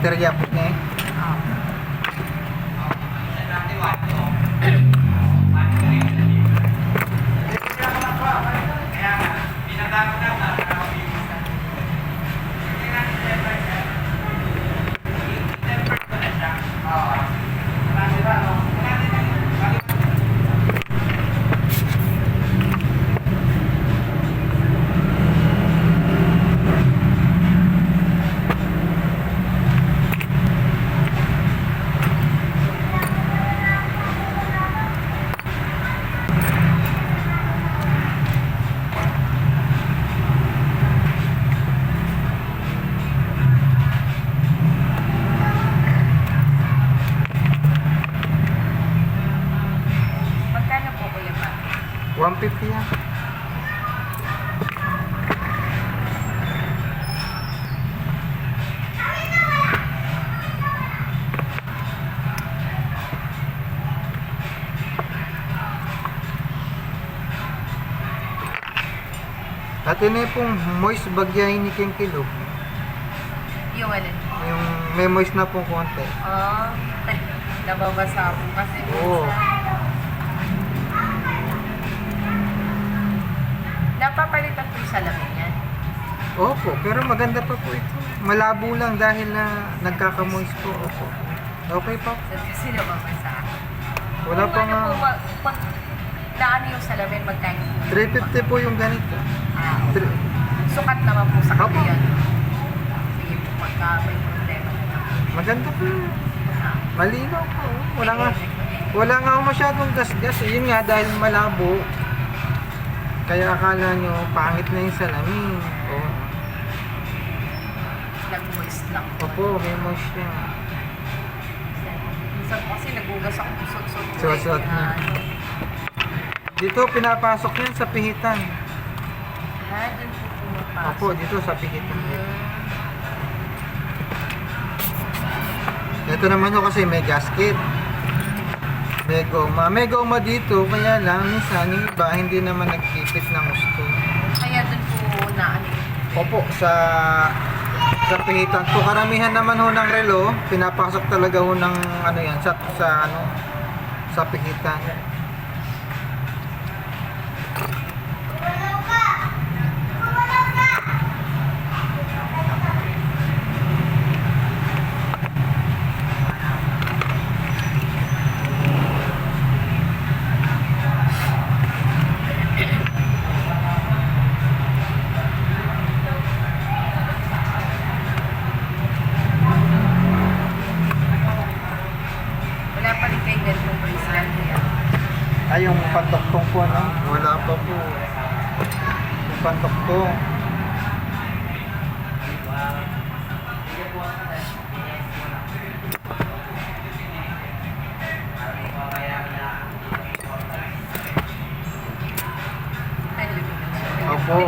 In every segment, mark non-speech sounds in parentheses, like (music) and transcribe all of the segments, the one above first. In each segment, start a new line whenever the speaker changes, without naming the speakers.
baterya po niya eh. 150 yan. At yun pong moist bagyahin ni King Kilo.
Yung alin?
Yung may moist na pong konti.
Oo. (laughs) Nababasa po kasi
Oo.
minsan. Napapalitan po yung salamin yan.
Opo, pero maganda pa po ito. Malabo lang dahil na nagkakamoist po. Opo. Okay pa. po.
Kasi nababasa.
Wala
Kung
pa
ano
nga.
po, ma- pag naano yung salamin, magkano po?
350 po yung ganito.
Ah, okay.
Three-
Sukat naman po sa
Opo.
kanya yan. Sige po, pagka may problema na.
Maganda po.
Ah,
Malinaw po. Wala nga. Wala nga ako masyadong gas-gas. Yun nga dahil malabo. Kaya akala nyo pangit na yung salamin. Oo.
Nag-moist lang po.
Opo, may moist siya.
Minsan kasi nagugas ako susot-sot. po eh.
Susot na. Dito pinapasok yan sa pihitan.
Ah, dun po pumapasok.
Opo, dito sa pihitan. Ito naman yung kasi may gasket. May goma. May goma dito, kaya lang minsan yung iba hindi naman nagpipit ng gusto.
Kaya dun po na ano.
Opo, sa sa pihitan po. Karamihan naman ho ng relo, pinapasok talaga ho ng ano yan, sa, sa ano, sa pihitan.
Wala pa rin kayo ganitong bracelet kuya.
Ay, yung pantoktong po, ano? Wala pa po. Yung pantoktong. Opo.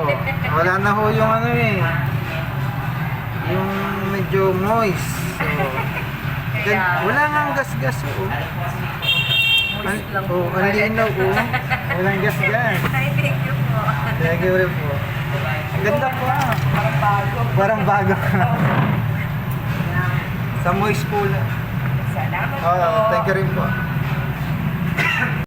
Wala na ho yung ano eh. Yung medyo moist. So, (laughs)
Kaya,
wala nga gas-gas oh.
Moist lang
oh, ang linaw oh. Walang gas-gas. (laughs)
Ay, thank you po.
Thank you rin po. Ang Ganda po ah. Parang bago. Parang bago. (laughs) Sa moist po lang.
Salamat
Oh,
po.
thank you rin po.